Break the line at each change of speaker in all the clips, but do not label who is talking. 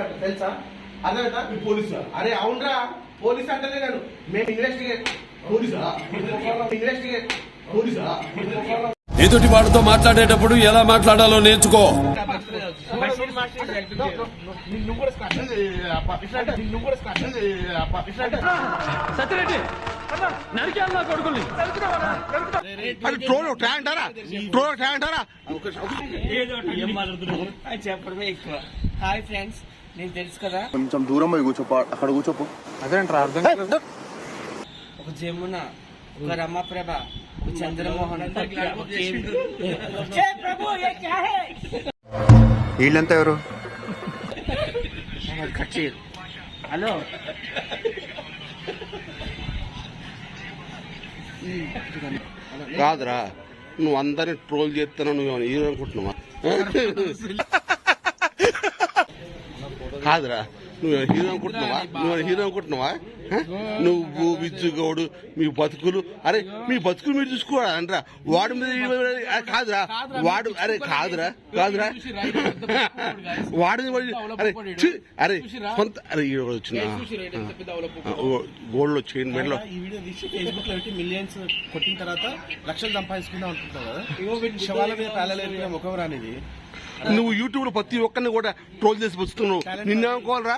అంట తెలుసా? అర్థమవుతా
పోలీసా
అరే అవునరా. పోలీస్ అంటలే నేను మేము ఇన్వెస్టిగేట్
పోలీసా
ఇన్వెస్టిగేట్
పోలీసా
ఎదుటి వాడితో మాట్లాడేటప్పుడు ఎలా మాట్లాడాలో నేర్చుకో.
చెప్పడమే ఎక్కువ. హాయ్ ఫ్రెండ్స్ నీకు తెలుసు కదా?
కొంచెం దూరం పోయి కూర్చోపో అక్కడ కూర్చోపో.
ఒక జమున ఒక రమాప్రభ ఒక చంద్రమోహన్ ఒక. జై ప్రభు, ఏ క్యా హై?
వీళ్ళంతా ఎవరు?
Cut hello?
కాదురా నువ్వు అందరిని ట్రోల్ చేస్తాను నువ్వు హీరో అనుకుంటున్నావా? కాదురా. నువ్వు హీరో అనుకుంటున్నావా? నువ్వు హీరో అనుకుంటున్నావా? నువ్వు విజ్జుగౌడు మీ బతుకులు అరే మీ బతుకులు మీరు చూసుకోరా అనరా? వాడు మీద కాదురా. వాడు అరే కాదురా కాదురా. వాడిని వాడి- అరే అరే సొంత అరే ఈ వచ్చిన గోల్డ్ చైన్ మెడలో.
ఈ వీడియో తీసి ఫేస్బుక్లో పెట్టి మిలియన్స్ కొట్టిన తర్వాత లక్షలు సంపాదించుకుందాం అనుకుంటావు కదా? శవాల మీద తాళలేపిన ముఖం రానిది.
నువ్వు యూట్యూబ్లో ప్రతి ఒక్కరిని కూడా ట్రోల్ చేసి వస్తున్నావు. నిన్నేమనుకోవాలరా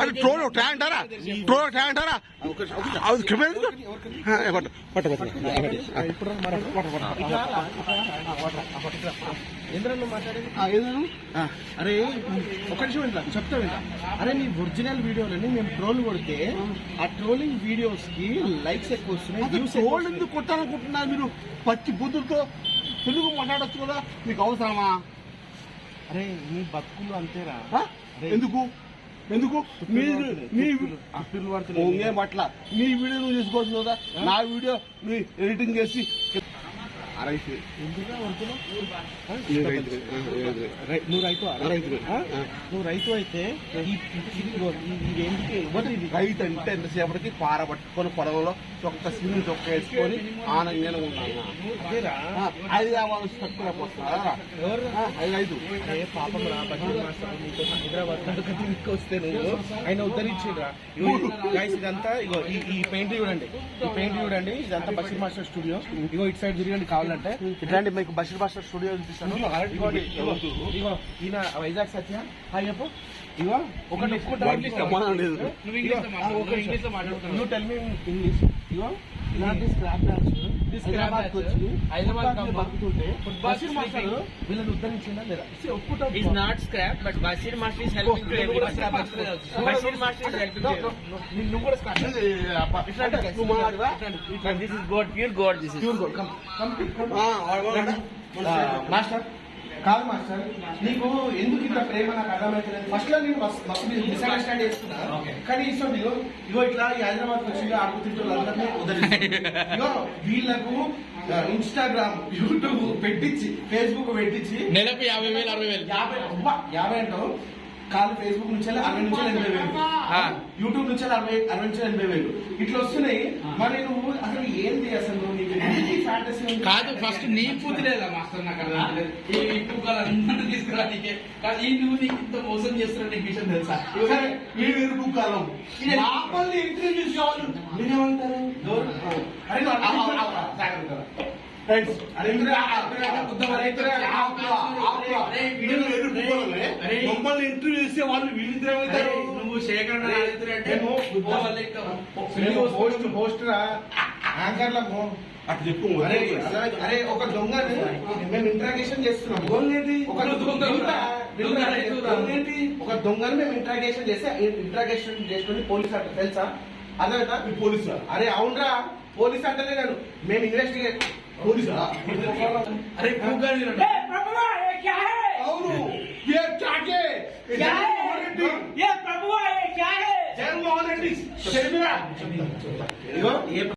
అది ట్రోల్ ట్రా అంటారా ట్రోల్ ట్రా అంటారా అది? ఆ,
అరే ఒక నిమిషం ఇంట్లో చెప్తా వింటా. అరే నీ ఒరిజినల్ వీడియోలని మేము ట్రోల్ కొడితే ఆ ట్రోలింగ్ వీడియోస్కి లైక్స్ ఎక్కువ వస్తున్నాయి
ట్రోల్ ఎందుకు కొట్టాలనుకుంటున్నారు మీరు? పచ్చి బుద్ధులతో తెలుగు మాట్లాడొచ్చు కదా మీకు అవసరమా?
అరే నీ బతుకులు అంతేరా?
ఎందుకు? ఎందుకు? మీరు ఒంగే పట్ల నీ వీడియో నువ్వు చేసుకోవచ్చు కదా నా వీడియో నువ్వు ఎడిటింగ్ చేసి అరైతే రైతు.
నువ్వు రైతు
రైతు.
ఆ? నువ్వు రైతు అయితే
రైతు. అంటే ఎంతసేపటికి పార పట్టుకొని పొలంలో చొక్క సిమి చొక్క వేసుకొని ఆనందంగా ఉన్నాను యాభై తక్కువ వస్తారా
పాపం రా హైదరాబాద్ తిరిగి వస్తే నువ్వు ఆయన ఉద్ధరించిండ్రా. గైస్ ఇదంతా ఇగో ఈ పెయింట్ చూడండి. ఈ పెయింట్ చూడండి ఇదంతా బషీర్ మాస్టర్ స్టూడియో. ఇగో ఇటు సైడ్ తిరగండి కావాలంటే ఇట్లాంటి మీకు బషీర్ మాస్టర్ స్టూడియో చూపిస్తాను. ఇగో ఈయన వైజాగ్ సత్య. హాయ్ చెప్పు. ఇగో ఒకటి. యూ టెల్ మీ ఇంగ్లీష్ ఇగో ఇలాంటి స్క్రాప్ డాన్స్ హైదరాబాద్ వచ్చి హైదరాబాద్ బతుకుతుంటే బషీర్ మాస్టర్ వీళ్ళని ఉద్ధరించిందా లేదా ఒప్పుకుంటా
is helping to everyone. Bashir Master is helping to everyone.
నిన్ను కూడా
నువ్వు మాట్లాడవా?
And this is God, pure God. This is.
ఆ, వాడు వాడు.
మాస్టర్ కాదు మాస్టర్ నీకు ఎందుకు ఇంత ప్రేమ? నాకు అర్థమైతే ఫస్ట్లో నేను మస్తు మిస్అండర్స్టాండ్ చేసుకున్నా కానీ ఇష్టం ఇగో ఇగో ఇట్లా ఈ హైదరాబాద్ వచ్చి ఆడుకు తింటూ అందరినీ ఉదరిస్తారు ఇగో వీళ్ళకు ఇన్స్టాగ్రామ్ యూట్యూబ్ పెట్టించి ఫేస్బుక్ పెట్టించి
నెలకు యాభై వేలు అరవై వేలు.
యాభై యాభై అంటావు? కాదు ఫేస్బుక్ నుంచి అరవై నుంచి ఎనభై వేలు. యూట్యూబ్ నుంచి అరవై అరవై నుంచి ఎనభై వేలు. ఇట్లా వస్తున్నాయి. మరి నువ్వు అసలు ఏంది అసలు నీకు ఎందుకు ఫ్యాంటసీ ఉంది
కాదు ఫస్ట్ నీ పూర్తి లేదా మాస్టర్? నాకు అర్థం. ఈ పువ్వులు అందరూ తీసుకురానికే కాదు ఈ నువ్వు నీకు ఇంత మోసం చేస్తున్నా నీకు విషయం తెలుసా?
సరే, కాలం వెలుగు పోవాలే. మమ్మల్ని ఇంటర్వ్యూ చేసే వాళ్ళు
నువ్వు శేఖర్
రా యాంకర్లకు
అటు చెప్పు
అరే అరే, అరే ఒక దొంగని మేము ఇంట్రాగేషన్ చేస్తున్నాం ఒక
దొంగ దొంగ?
ఒక దొంగని మేము ఇంట్రాగేషన్ చేస్తే ఇంట్రాగేషన్ చేసుకుని పోలీస్ అంటే తెలుసా? అర్థమవుతా
మీ పోలీసా?
అరే అవునరా పోలీస్ అంటలే నేను మేము ఇన్వెస్టిగేట్
పోలీసా?
అరే.
అవును. జగన్మోహన్ రెడ్డి.